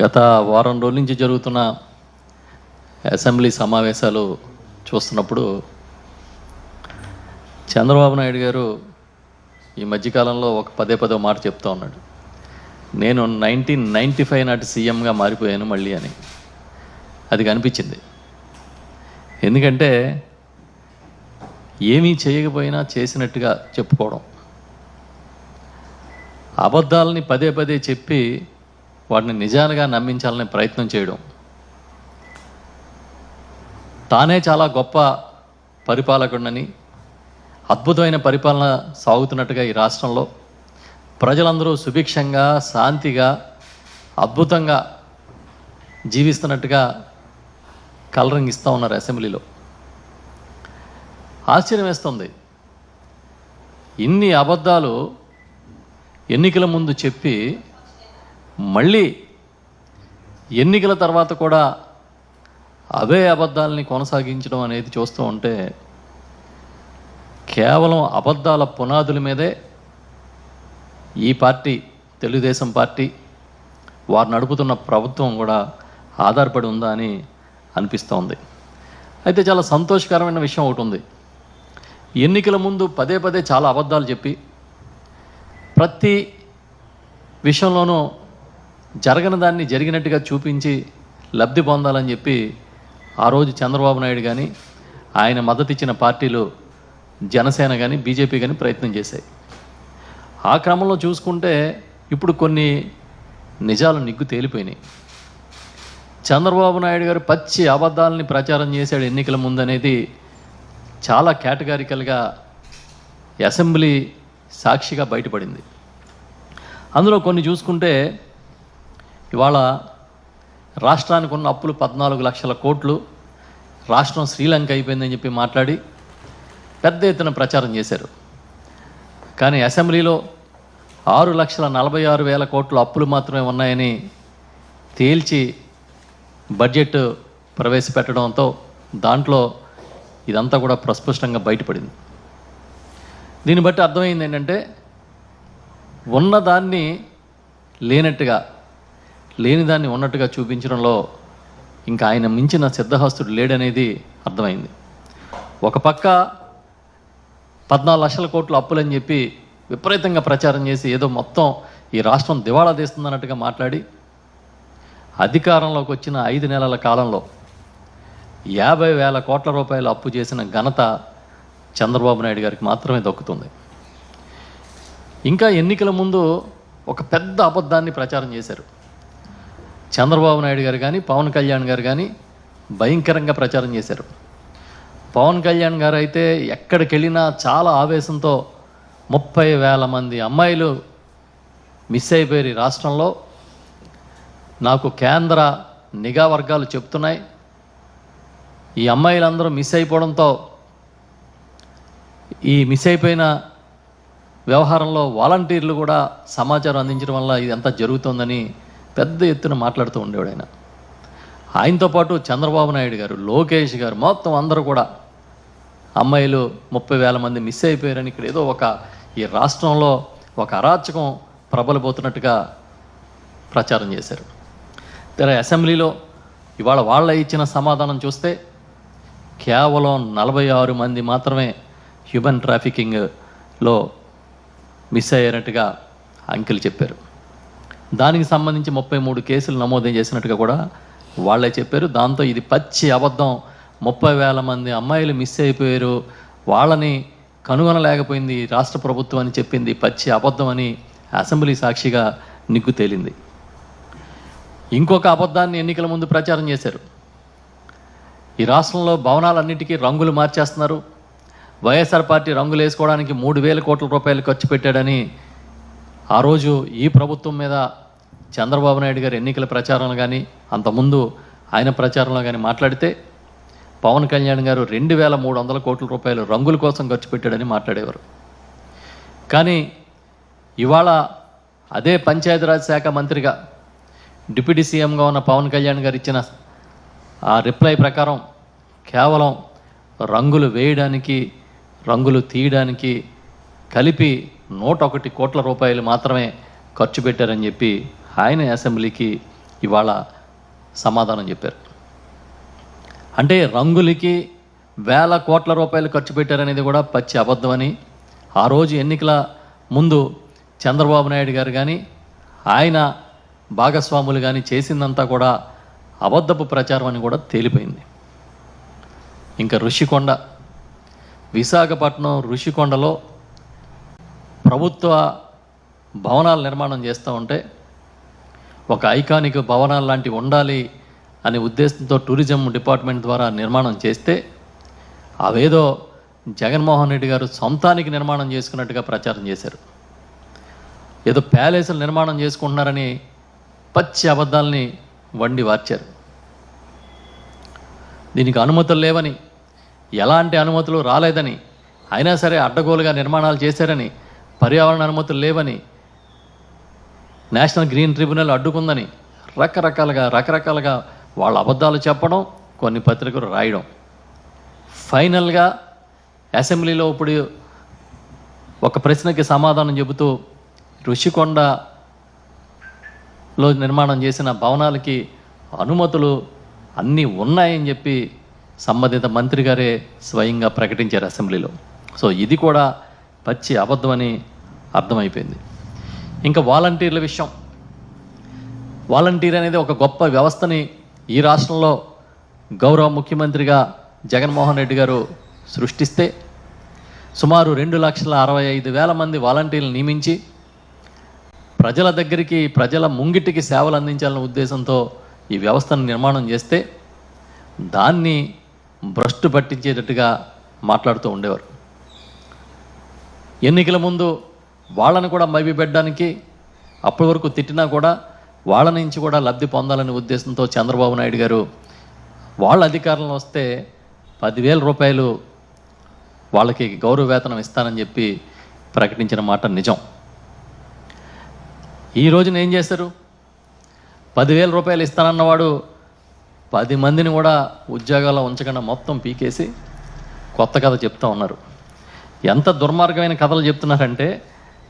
గత వారం రోజుల నుంచి జరుగుతున్న అసెంబ్లీ సమావేశాలు చూస్తున్నప్పుడు చంద్రబాబు నాయుడు గారు ఈ మధ్యకాలంలో ఒక పదే పదో మాట చెప్తా ఉన్నాడు. నేను నైన్టీన్ నైంటీ ఫైవ్ నాటి సీఎంగా మారిపోయాను మళ్ళీ అని. అది కనిపించింది. ఎందుకంటే ఏమీ చేయకపోయినా చేసినట్టుగా చెప్పుకోవడం. అబద్ధాలని పదే పదే చెప్పి వాటిని నిజాలుగా నమ్మించాలనే ప్రయత్నం చేయడం. తానే చాలా గొప్ప పరిపాలకుడినని అద్భుతమైన పరిపాలన సాగుతున్నట్టుగా ఈ రాష్ట్రంలో ప్రజలందరూ సుభిక్షంగా శాంతిగా అద్భుతంగా జీవిస్తున్నట్టుగా కలరింగిస్తూ ఉన్నారు అసెంబ్లీలో. ఆశ్చర్యం వేస్తుంది. ఇన్ని అబద్ధాలు ఎన్నికల ముందు చెప్పి మళ్ళీ ఎన్నికల తర్వాత కూడా అవే అబద్ధాలని కొనసాగించడం అనేది చూస్తూ ఉంటే కేవలం అబద్ధాల పునాదుల మీదే ఈ పార్టీ తెలుగుదేశం పార్టీ వారు నడుపుతున్న ప్రభుత్వం కూడా ఆధారపడి ఉందా అని అనిపిస్తోంది అయితే చాలా సంతోషకరమైన విషయం ఒకటి ఉంది. ఎన్నికల ముందు పదే పదే చాలా అబద్ధాలు చెప్పి ప్రతి విషయంలోనూ జరగని దాన్ని జరిగినట్టుగా చూపించి లబ్ధి పొందాలని చెప్పి ఆ రోజు చంద్రబాబు నాయుడు కానీ ఆయన మద్దతిచ్చిన పార్టీలు జనసేన కానీ బీజేపీ కానీ ప్రయత్నం చేశాయి. ఆ క్రమంలో చూసుకుంటే ఇప్పుడు కొన్ని నిజాలు నిగ్గు తేలిపోయినాయి. చంద్రబాబు నాయుడు గారు పచ్చి అబద్ధాలని ప్రచారం చేశాడు ఎన్నికల ముందనేది చాలా కేటగారికల్గా అసెంబ్లీ సాక్షిగా బయటపడింది. అందులో కొన్ని చూసుకుంటే ఇవాళ రాష్ట్రానికి ఉన్న అప్పులు పద్నాలుగు లక్షల కోట్లు రాష్ట్రం శ్రీలంక అయిపోయిందని చెప్పి మాట్లాడి పెద్ద ఎత్తున ప్రచారం చేశారు. కానీ అసెంబ్లీలో ఆరు లక్షల నలభై ఆరు వేల కోట్లు అప్పులు మాత్రమే ఉన్నాయని తేల్చి బడ్జెట్ ప్రవేశపెట్టడంతో దాంట్లో ఇదంతా కూడా ప్రస్పష్టంగా బయటపడింది. దీన్ని బట్టి అర్థమైంది ఏంటంటే ఉన్నదాన్ని లేనట్టుగా లేని దాన్ని ఉన్నట్టుగా చూపించడంలో ఇంకా ఆయన మించిన సిద్ధహస్తుడు లేడనేది అర్థమైంది. ఒక పక్క పద్నాలుగు లక్షల కోట్లు అప్పులని చెప్పి విపరీతంగా ప్రచారం చేసి ఏదో మొత్తం ఈ రాష్ట్రం దివాళా తీస్తుందన్నట్టుగా మాట్లాడి అధికారంలోకి వచ్చిన ఐదు నెలల కాలంలో యాభై వేల కోట్ల రూపాయలు అప్పు చేసిన ఘనత చంద్రబాబు నాయుడు గారికి మాత్రమే దక్కుతుంది. ఇంకా ఎన్నికల ముందు ఒక పెద్ద అబద్ధాన్ని ప్రచారం చేశారు. చంద్రబాబు నాయుడు గారు కానీ పవన్ కళ్యాణ్ గారు కానీ భయంకరంగా ప్రచారం చేశారు. పవన్ కళ్యాణ్ గారు అయితే ఎక్కడికి వెళ్ళినా చాలా ఆవేశంతో ముప్పై వేల మంది అమ్మాయిలు మిస్ అయిపోయారు ఈ రాష్ట్రంలో. నాకు కేంద్ర నిఘా వర్గాలు చెప్తున్నాయి ఈ అమ్మాయిలందరూ మిస్ అయిపోవడంతో ఈ మిస్ అయిపోయిన వ్యవహారంలో వాలంటీర్లు కూడా సమాచారం అందించడం వల్ల ఇదంతా జరుగుతోందని పెద్ద ఎత్తున మాట్లాడుతూ ఉండేవాడు ఆయన. ఆయనతో పాటు చంద్రబాబు నాయుడు గారు లోకేష్ గారు మొత్తం అందరూ కూడా అమ్మాయిలు ముప్పై వేల మంది మిస్ అయిపోయారని ఇక్కడ ఏదో ఒక ఈ రాష్ట్రంలో ఒక అరాచకం ప్రబలబోతున్నట్టుగా ప్రచారం చేశారు. తెర అసెంబ్లీలో ఇవాళ వాళ్ళ ఇచ్చిన సమాధానం చూస్తే కేవలం నలభై ఆరు మంది మాత్రమే హ్యూమన్ ట్రాఫికింగ్లో మిస్ అయ్యారట్టుగా అంకెలు చెప్పారు. దానికి సంబంధించి ముప్పై మూడు కేసులు నమోదు చేసినట్టుగా కూడా వాళ్ళే చెప్పారు. దాంతో ఇది పచ్చి అబద్ధం. ముప్పై వేల మంది అమ్మాయిలు మిస్ అయిపోయారు. వాళ్ళని కనుగొనలేకపోయింది రాష్ట్ర ప్రభుత్వం అని చెప్పింది. పచ్చి అబద్ధం అని అసెంబ్లీ సాక్షిగా నిగ్గు తేలింది. ఇంకొక అబద్ధాన్ని ఎన్నికల ముందు ప్రచారం చేశారు. ఈ రాష్ట్రంలో భవనాలన్నిటికీ రంగులు మార్చేస్తున్నారు. వైఎస్ఆర్ పార్టీ రంగులు వేసుకోవడానికి మూడు వేల కోట్ల రూపాయలు ఖర్చు పెట్టాడని ఆ రోజు ఈ ప్రభుత్వం మీద చంద్రబాబు నాయుడు గారు ఎన్నికల ప్రచారంలో కానీ అంతకుముందు ఆయన ప్రచారంలో కానీ మాట్లాడితే పవన్ కళ్యాణ్ గారు రెండు వేల మూడు వందల కోట్ల రూపాయలు రంగుల కోసం ఖర్చు పెట్టాడని మాట్లాడేవారు. కానీ ఇవాళ అదే పంచాయతీరాజ్ శాఖ మంత్రిగా డిప్యూటీ సీఎంగా ఉన్న పవన్ కళ్యాణ్ గారు ఇచ్చిన ఆ రిప్లై ప్రకారం కేవలం రంగులు వేయడానికి రంగులు తీయడానికి కలిపి నూట ఒకటి కోట్ల రూపాయలు మాత్రమే ఖర్చు పెట్టారని చెప్పి ఆయన అసెంబ్లీకి ఇవాళ సమాధానం చెప్పారు. అంటే రంగులకి వేల కోట్ల రూపాయలు ఖర్చు పెట్టారనేది కూడా పచ్చి అబద్ధమని ఆ రోజు ఎన్నికల ముందు చంద్రబాబు నాయుడు గారు కానీ ఆయన భాగస్వాములు కానీ చేసిందంతా కూడా అబద్ధపు ప్రచారం అని కూడా తేలిపోయింది. ఇంకా ఋషికొండ విశాఖపట్నం ఋషికొండలో ప్రభుత్వ భవనాల నిర్మాణం చేస్తూ ఉంటే ఒక ఐకానిక్ భవనాలు లాంటివి ఉండాలి అనే ఉద్దేశంతో టూరిజం డిపార్ట్మెంట్ ద్వారా నిర్మాణం చేస్తే అవేదో జగన్మోహన్ రెడ్డి గారు సొంతానికి నిర్మాణం చేసుకున్నట్టుగా ప్రచారం చేశారు. ఏదో ప్యాలెస్లు నిర్మాణం చేసుకుంటున్నారని పచ్చి అబద్ధాలని వండి వార్చారు. దీనికి అనుమతులు లేవని ఎలాంటి అనుమతులు రాలేదని అయినా సరే అడ్డగోలుగా నిర్మాణాలు చేశారని పర్యావరణ అనుమతులు లేవని నేషనల్ గ్రీన్ ట్రిబ్యునల్ అడ్డుకుందని రకరకాలుగా రకరకాలుగా వాళ్ళ అబద్ధాలు చెప్పడం కొన్ని పత్రికలు రాయడం. ఫైనల్గా అసెంబ్లీలో ఇప్పుడు ఒక ప్రశ్నకి సమాధానం చెబుతూ ఋషికొండలో నిర్మాణం చేసిన భవనాలకి అనుమతులు అన్నీ ఉన్నాయని చెప్పి సంబంధిత మంత్రి గారే స్వయంగా ప్రకటించారు అసెంబ్లీలో. సో ఇది కూడా పచ్చి అబద్ధమని అర్థమైపోయింది. ఇంకా వాలంటీర్ల విషయం. వాలంటీర్ అనేది ఒక గొప్ప వ్యవస్థని ఈ రాష్ట్రంలో గౌరవ ముఖ్యమంత్రిగా జగన్మోహన్ రెడ్డి గారు సృష్టిస్తే సుమారు రెండు లక్షల అరవై ఐదు వేల మంది వాలంటీర్లు నియమించి ప్రజల దగ్గరికి ప్రజల ముంగిటికి సేవలు అందించాలనే ఉద్దేశంతో ఈ వ్యవస్థను నిర్మాణం చేస్తే దాన్ని భ్రష్టు పట్టించేటట్టుగా మాట్లాడుతూ ఉండేవారు. ఎన్నికల ముందు వాళ్ళని కూడా మైబిపెట్టడానికి అప్పటి వరకు తిట్టినా కూడా వాళ్ళ నుంచి కూడా లబ్ధి పొందాలనే ఉద్దేశంతో చంద్రబాబు నాయుడు గారు వాళ్ళ అధికారంలో వస్తే పదివేల రూపాయలు వాళ్ళకి గౌరవ వేతనం ఇస్తానని చెప్పి ప్రకటించిన మాట నిజం. ఈ రోజున ఏం చేశారు? పదివేల రూపాయలు ఇస్తానన్నవాడు పది మందిని కూడా ఉద్యోగాల్లో ఉంచకుండా మొత్తం పీకేసి కొత్త కథ చెప్తా ఉన్నారు. ఎంత దుర్మార్గమైన కథలు చెప్తున్నారంటే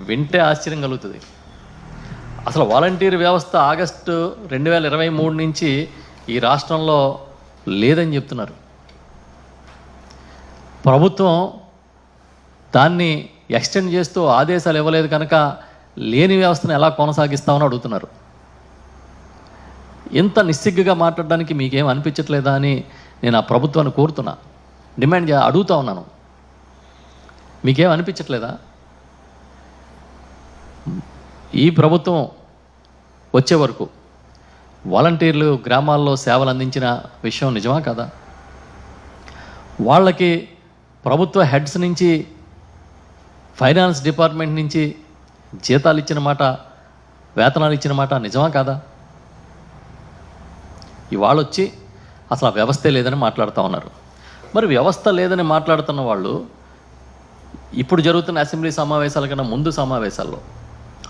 వింటే ఆశ్చర్యం కలుగుతుంది. అసలు వాలంటీర్ వ్యవస్థ ఆగస్టు రెండు వేల ఇరవై మూడు నుంచి ఈ రాష్ట్రంలో లేదని చెప్తున్నారు. ప్రభుత్వం దాన్ని ఎక్స్టెండ్ చేస్తూ ఆదేశాలు ఇవ్వలేదు కనుక లేని వ్యవస్థను ఎలా కొనసాగిస్తామని అడుగుతున్నారు. ఇంత నిస్సిగ్గుగా మాట్లాడడానికి మీకేం అనిపించట్లేదా అని నేను ఆ ప్రభుత్వాన్ని కోరుతున్నా. డిమాండ్ చే అడుగుతా ఉన్నాను. మీకేం అనిపించట్లేదా? ఈ ప్రభుత్వం వచ్చే వరకు వాలంటీర్లు గ్రామాల్లో సేవలు అందించిన విషయం నిజమా కదా? వాళ్ళకి ప్రభుత్వ హెడ్స్ నుంచి ఫైనాన్స్ డిపార్ట్మెంట్ నుంచి జీతాలు ఇచ్చిన మాట వేతనాలు ఇచ్చిన మాట నిజమా కాదా? ఇవాళ వచ్చి అసలు ఆ వ్యవస్థే లేదని మాట్లాడుతూ ఉన్నారు. మరి వ్యవస్థ లేదని మాట్లాడుతున్న వాళ్ళు ఇప్పుడు జరుగుతున్న అసెంబ్లీ సమావేశాల కన్నా ముందు సమావేశాల్లో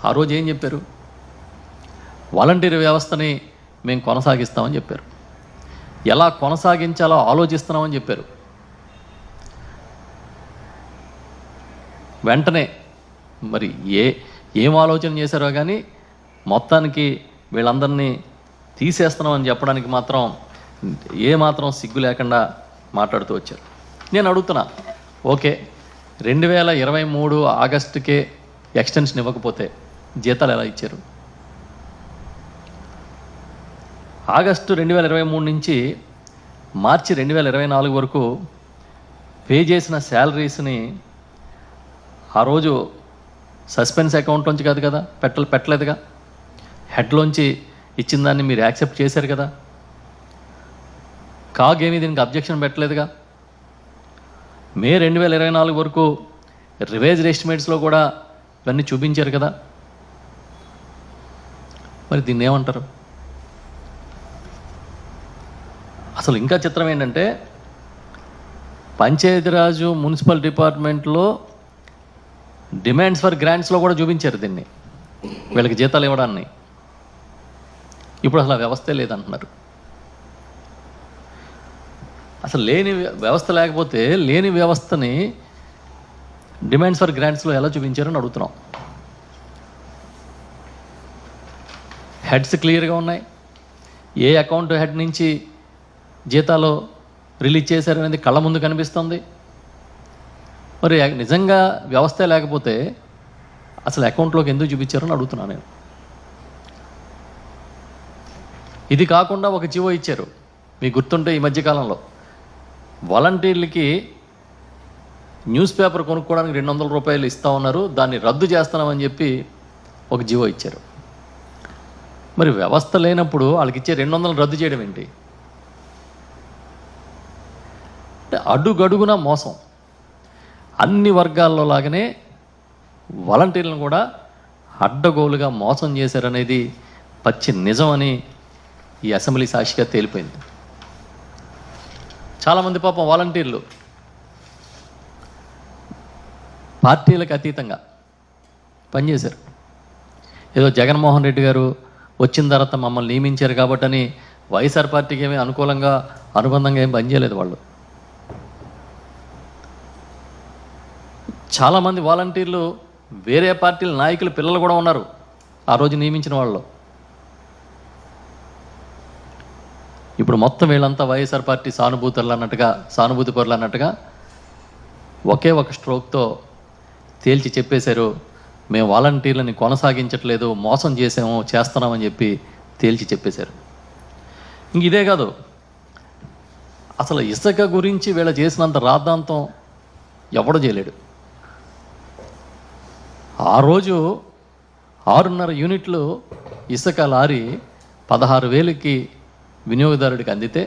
ఆ రోజు ఏం చెప్పారు? వాలంటీర్ వ్యవస్థని మేము కొనసాగిస్తామని చెప్పారు. ఎలా కొనసాగించాలో ఆలోచిస్తున్నామని చెప్పారు. వెంటనే మరి ఏ ఏం ఆలోచన చేశారో కానీ మొత్తానికి వీళ్ళందరినీ తీసేస్తున్నామని చెప్పడానికి మాత్రం ఏమాత్రం సిగ్గు లేకుండా మాట్లాడుతూ వచ్చారు. నేను అడుగుతున్నా ఓకే రెండు వేల ఇరవై మూడు ఆగస్టుకే ఎక్స్టెన్షన్ ఇవ్వకపోతే జీతాలు ఎలా ఇచ్చారు? ఆగస్టు రెండు వేల ఇరవై మూడు నుంచి మార్చి రెండు వేల ఇరవై నాలుగు వరకు పే చేసిన శాలరీస్ని ఆ రోజు సస్పెన్స్ అకౌంట్ నుంచి కాదు కదా పెట్ట పెట్టలేదుగా. హెడ్లోంచి ఇచ్చిన దాన్ని మీరు యాక్సెప్ట్ చేశారు కదా. కాగ్ దీనికి అబ్జెక్షన్ పెట్టలేదుగా. మే రెండు వేల ఇరవై నాలుగు వరకు రివైజ్డ్ ఎస్టిమేట్స్లో కూడా ఇవన్నీ చూపించారు కదా. మరి దీన్ని ఏమంటారు? అసలు ఇంకా చిత్రం ఏంటంటే పంచాయతీరాజు మున్సిపల్ డిపార్ట్మెంట్లో డిమాండ్స్ ఫర్ గ్రాంట్స్లో కూడా చూపించారు దీన్ని. వీళ్ళకి జీతాలు ఇవ్వడాన్ని. ఇప్పుడు అసలు ఆ వ్యవస్థే లేదంటున్నారు. అసలు లేని వ్య- వ్యవస్థ లేకపోతే లేని వ్యవస్థని డిమాండ్స్ ఫర్ గ్రాంట్స్లో ఎలా చూపించారని అడుగుతున్నాం. హెడ్స్ క్లియర్గా ఉన్నాయి. ఏ అకౌంట్ హెడ్ నుంచి జీతాలు రిలీజ్ చేశారనేది కళ్ళ ముందు కనిపిస్తుంది. మరి నిజంగా వ్యవస్థ లేకపోతే అసలు అకౌంట్లోకి ఎందుకు చూపించారని అడుగుతున్నాను నేను. ఇది కాకుండా ఒక జీవో ఇచ్చారు. మీకు గుర్తుంటే ఈ మధ్యకాలంలో వాలంటీర్లకి న్యూస్ పేపర్ కొనుక్కోవడానికి రెండు వందల రూపాయలు ఇస్తా ఉన్నారు. దాన్ని రద్దు చేస్తున్నామని చెప్పి ఒక జీవో ఇచ్చారు. మరి వ్యవస్థ లేనప్పుడు వాళ్ళకి ఇచ్చే రెండు వందలు రద్దు చేయడం ఏంటి? అంటే అడుగడుగున మోసం. అన్ని వర్గాల్లో లాగానే వాలంటీర్లను కూడా అడ్డగోలుగా మోసం చేశారనేది పచ్చి నిజం అని ఈ అసెంబ్లీ సాక్షిగా తేలిపోయింది. చాలామంది పాపం వాలంటీర్లు పార్టీలకు అతీతంగా పనిచేశారు. ఏదో జగన్మోహన్ రెడ్డి గారు వచ్చిన తర్వాత మమ్మల్ని నియమించారు కాబట్టని వైఎస్ఆర్ పార్టీకి ఏమీ అనుకూలంగా అనుబంధంగా ఏం పనిచేయలేదు వాళ్ళు. చాలామంది వాలంటీర్లు వేరే పార్టీల నాయకులు పిల్లలు కూడా ఉన్నారు ఆ రోజు నియమించిన వాళ్ళు ఇప్పుడు మొత్తం వీళ్ళంతా వైఎస్ఆర్ పార్టీ సానుభూతులు అన్నట్టుగా సానుభూతి పరులు అన్నట్టుగా ఒకే ఒక స్ట్రోక్తో తేల్చి చెప్పేశారు మేము వాలంటీర్లని కొనసాగించట్లేదు మోసం చేసాము చేస్తున్నామని చెప్పి తేల్చి చెప్పేశారు. ఇంక ఇదే కాదు అసలు ఇసుక గురించి వీళ్ళ చేసినంత రాద్ధాంతం ఎవడో చేయలేడు. ఆ రోజు ఆరున్నర యూనిట్లు ఇసుక లారీ పదహారు వేలకి వినియోగదారుడికి అందితే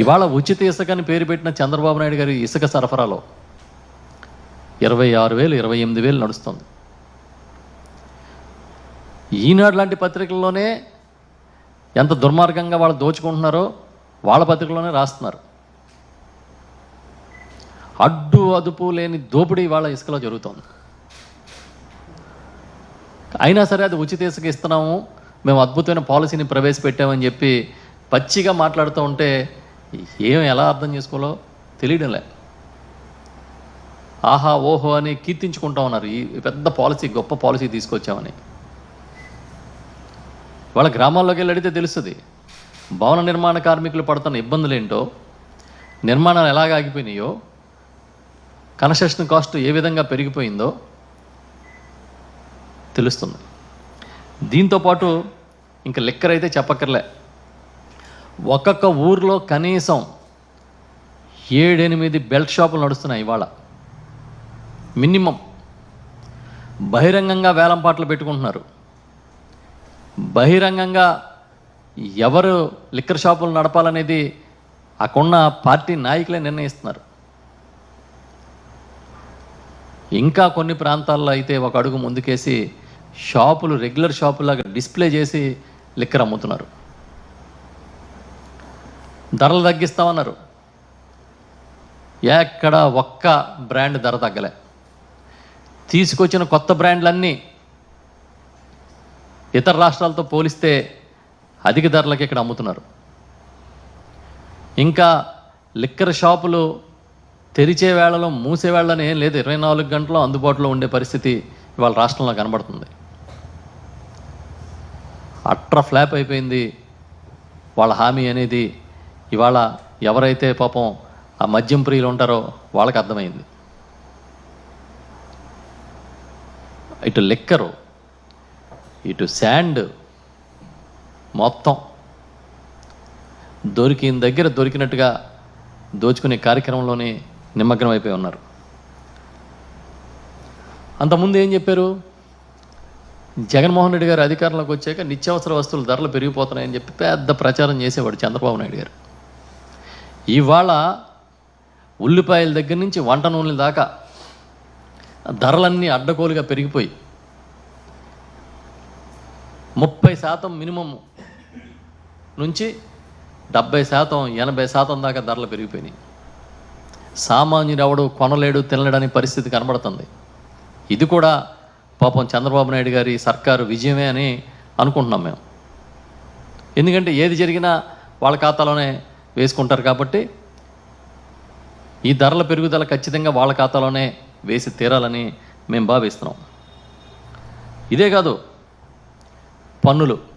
ఇవాళ ఉచిత ఇసుక అని పేరు పెట్టిన చంద్రబాబు నాయుడు గారి ఇసుక సరఫరాలో ఇరవై ఆరు వేలు ఇరవై ఎనిమిది వేలు నడుస్తుంది. ఈనాడు లాంటి పత్రికల్లోనే ఎంత దుర్మార్గంగా వాళ్ళు దోచుకుంటున్నారో వాళ్ళ పత్రికలోనే రాస్తున్నారు. అడ్డు అదుపు లేని దోపిడీ వాళ్ళ ఇసుకలో జరుగుతుంది. అయినా సరే అది ఉచిత ఇసుక ఇస్తున్నాము మేము అద్భుతమైన పాలసీని ప్రవేశపెట్టామని చెప్పి పచ్చిగా మాట్లాడుతూ ఉంటే ఏం ఎలా అర్థం చేసుకోవాలో తెలియడంలే ఆహా ఓహో అని కీర్తించుకుంటా ఉన్నారు. ఈ పెద్ద పాలసీ గొప్ప పాలసీ తీసుకొచ్చామని. వాళ్ళ గ్రామాల్లోకి వెళ్ళి అడిగితే తెలుస్తుంది. భవన నిర్మాణ కార్మికులు పడుతున్న ఇబ్బందులు ఏంటో నిర్మాణాలు ఎలాగ ఆగిపోయినాయో కన్స్ట్రక్షన్ కాస్ట్ ఏ విధంగా పెరిగిపోయిందో తెలుస్తుంది. దీంతో పాటు ఇంకా లెక్కరైతే అయితే చెప్పక్కర్లే. ఒక్కొక్క ఊర్లో కనీసం ఏడెనిమిది బెల్ట్ షాపులు నడుస్తున్నాయి ఇవాళ. మినిమం. బహిరంగంగా వేలం పాటలు పెట్టుకుంటున్నారు. బహిరంగంగా ఎవరు లిక్కర్ షాపులు నడపాలనేది అక్కడున్న పార్టీ నాయకులే నిర్ణయిస్తున్నారు. ఇంకా కొన్ని ప్రాంతాల్లో అయితే ఒక అడుగు ముందుకేసి షాపులు రెగ్యులర్ షాపులాగా డిస్ప్లే చేసి లిక్కర్ అమ్ముతున్నారు. ధరలు తగ్గిస్తామన్నారు. ఎక్కడ ఒక్క బ్రాండ్ ధర తగ్గలే. తీసుకొచ్చిన కొత్త బ్రాండ్లన్నీ ఇతర రాష్ట్రాలతో పోలిస్తే అధిక ధరలకి ఇక్కడ అమ్ముతున్నారు. ఇంకా లిక్కర్ షాపులు తెరిచే వేళలో మూసే వేళని ఏం లేదు. ఇరవై నాలుగు గంటలు అందుబాటులో ఉండే పరిస్థితి ఇవాళ రాష్ట్రంలో కనబడుతుంది. అట్ర ఫ్లాప్ అయిపోయింది. వాళ్ళ హామీ అనేది ఇవాళ ఎవరైతే పాపం ఆ మద్యం ప్రియులు ఉంటారో వాళ్ళకి అర్థమైంది. ఇటు లిక్కరు ఇటు శాండ్ మొత్తం దొరికిన దగ్గర దొరికినట్టుగా దోచుకునే కార్యక్రమంలోనే నిమగ్నం అయిపోయి ఉన్నారు. అంతకుముందు ఏం చెప్పారు? జగన్మోహన్ రెడ్డి గారు అధికారంలోకి వచ్చాక నిత్యావసర వస్తువుల ధరలు పెరిగిపోతున్నాయని చెప్పి పెద్ద ప్రచారం చేసేవాడు చంద్రబాబు నాయుడు గారు. ఇవాళ ఉల్లిపాయల దగ్గర నుంచి వంట నూనెల దాకా ధరలన్నీ అడ్డగోలుగా పెరిగిపోయి ముప్పై శాతం మినిమం నుంచి డెబ్బై శాతం ఎనభై శాతం దాకా ధరలు పెరిగిపోయినాయి. సామాన్యుడు ఎవడు కొనలేడు తినలేడని పరిస్థితి కనబడుతుంది. ఇది కూడా పాపం చంద్రబాబు నాయుడు గారి సర్కారు విజయమే అని అనుకుంటున్నాం మేము. ఎందుకంటే ఏది జరిగినా వాళ్ళ ఖాతాలోనే వేసుకుంటారు కాబట్టి ఈ ధరల పెరుగుదల ఖచ్చితంగా వాళ్ళ ఖాతాలోనే వేసి తీరాలని మేము భావిస్తున్నాం. ఇదే కాదు పన్నులు.